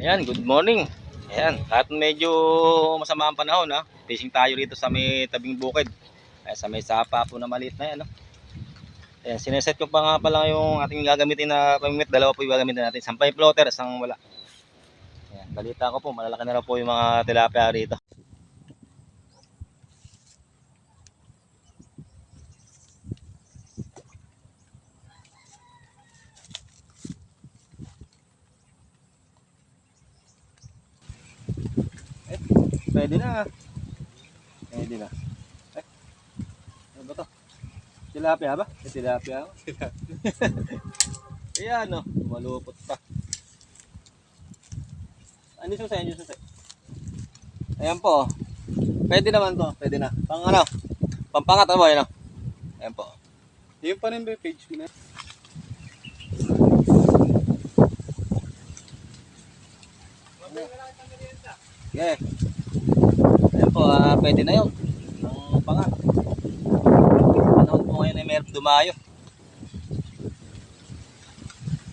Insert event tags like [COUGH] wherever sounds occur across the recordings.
Ayan, good morning. Ayan, kahit medyo masama ang panahon ha. Fishing tayo rito sa may tabing bukid. Ayan, sa may sapa po na maliit na yan. No? Ayan, sineset ko pa nga pala yung ating gagamitin na pamimit. Dalawa po yung gagamitin natin. Sampay floater, isang wala. Ayan, balita ko po, malalaki na po yung mga tilapia rito. Pwede na. Pwede na. Ay. Ano ba to? Tilapia ba? Eh, tilapia. [LAUGHS] Ayan no. Malupot pa. Ano yung susay? Ano yung susay? Ayan po. Pwede naman to. Pwede na. Pang ano? Pampangat ano ba yun? Ayan po. Yung pa rin ba yung page mo na? Okay. Po, ah, pwede na yun. Ang pangat. Panahon po ngayon ay meron dumayo.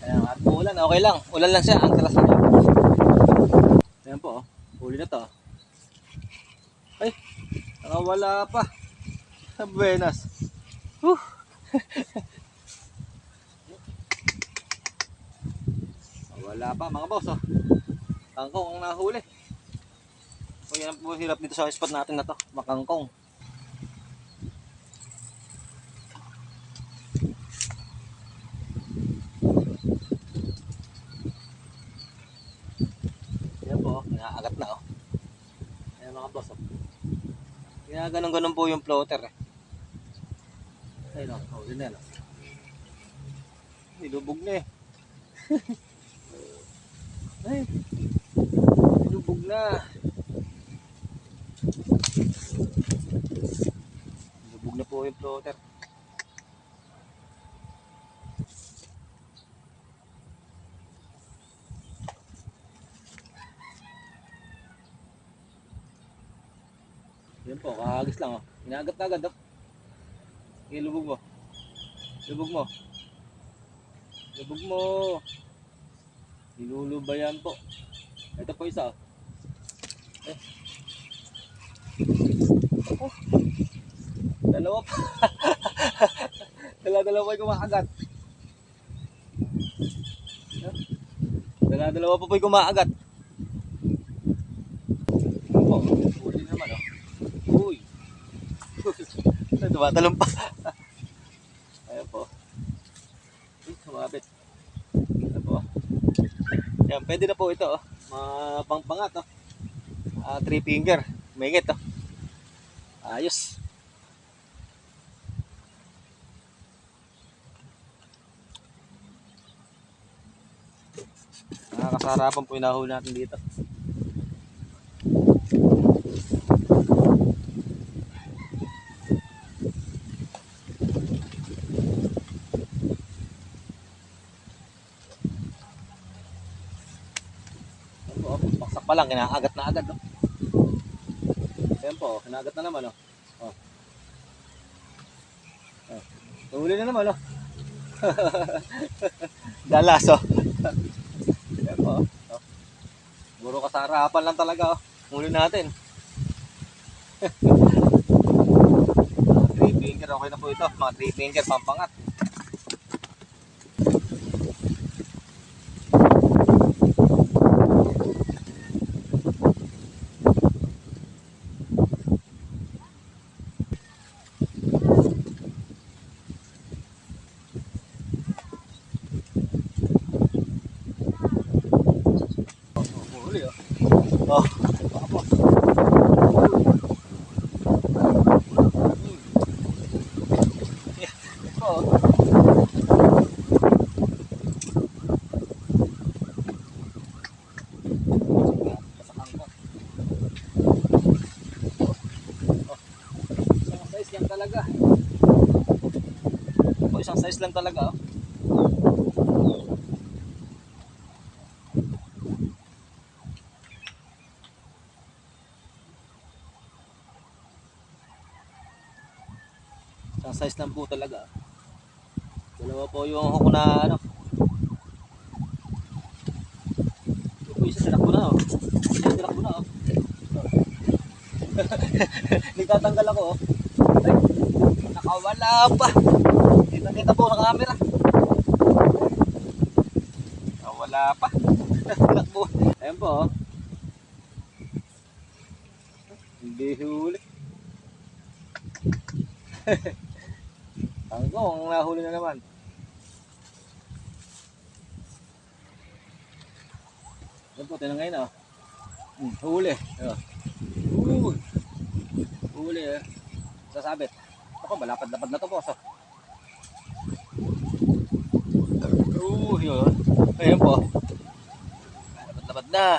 Ayan, at ulan, okay lang. Ulan lang siya, ang talas na. Ayan po, oh. huli na to. Ay, nakawala pa. Sa Buenas. Whew. [LAUGHS] Wala pa mga boss oh. Kangkong ang nahuli. O yan ang po hirap dito sa spot natin na to, makangkong. Yan po, nakaagat na oh. Ayan mga boss oh. Kaya ganun ganun po yung floater eh. Ayun oh, oh yun yan oh. Nilubog na eh. [LAUGHS] Ay, nilubog na. Lubog na po yung floater. Yan po, kahagis lang oh. Inagat na agad oh. Okay, lubog mo. Lubog mo. Lubog mo. Nilulubayan po. Ito po isa oh. Eh. Oh. Dalawa pa. [LAUGHS] Dalawa-dalawa po yung kumakagat. Dalawa-dalawa pa po yung kumakagat. Oh, huli naman oh. Uy. [LAUGHS] Tumatalong pa. [LAUGHS] Ayan po. Uy, kumapit. Ayan po. Yan, pwede na po ito oh. Mga pangpangat oh. Ah, three finger. Mingit oh. Ayos. Nakakasarapan po yung nahuli natin dito. Po, oh. Pa lang, kinakagat na agad. Oh. Ayan po, oh. kinagat na naman. Oh. Oh. Tuhuli na naman. Oh. [LAUGHS] Dalas. [LAUGHS] Oh. Oh. Oh. Puro kasarapan lang talaga. Oh. Huli natin. [LAUGHS] Mga three finger, okay na po ito. Mga three finger, pampangat. Oh, huli oh. Oh, baka po. Yeah, oh. Pasakan ko. Oh. Isang size lang talaga. Oh, isang size lang talaga oh. Isang size lang po talaga. Dalawa po yung hook na ano. Po isa sa na oh. Tinakbo na oh. [LAUGHS] Nagtatanggal ako oh. Ay, nakawala pa. Kita kita po sa camera. Nakawala pa. Nakbo. [LAUGHS] Ayan po oh. Hindi huli. [LAUGHS] Tangkong, nahuli na naman. Yan po, tinangay na. oh. Hmm, huli. Ayun. Uh, huli eh. Sasabit. Ako, malapad-lapad na to po. So. Uh, yun. Ayun po. Lapad-lapad na.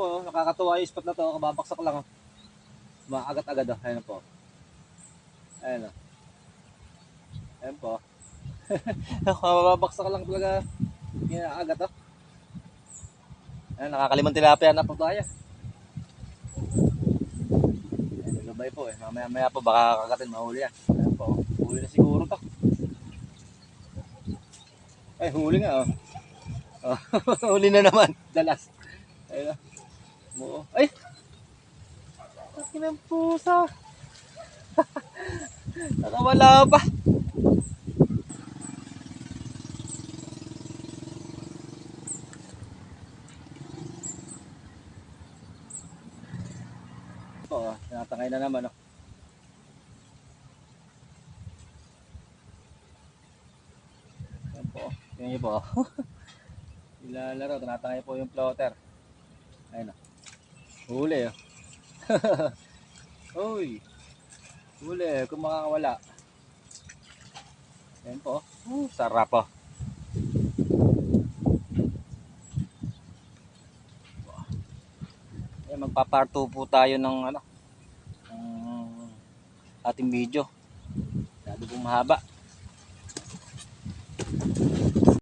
Po, nakakatuwa yung spot na to. Kababaksak lang. Oh. Maagat-agad. Oh. Ayun po. Ayun oh. Ayun po. [LAUGHS] Kababaksak lang talaga. Yan, agad oh. Ayun, nakakalimang tilapia na po tayo. Ayun, gabay po eh. Mamaya-maya po baka kagatin mahuli yan. Ayun po. Huli na siguro to. Ay, huli nga oh. Oh, [LAUGHS] huli na naman. Dalas. Ayun oh. Oo. Ay! Akin ang pusa. [LAUGHS] Nakawala pa. Oo, tinatangay na naman. Oh. Yan po. Yan niyo po. [LAUGHS] Ilalaro, tinatangay po yung floater. Ayun oh. Huli oh. [LAUGHS] Uy. Huli, kung makakawala. Ayan po. Uh, sarap oh. Ayan, magpa-part 2 po tayo ng ano, ng ating video. Sabi pong mahaba.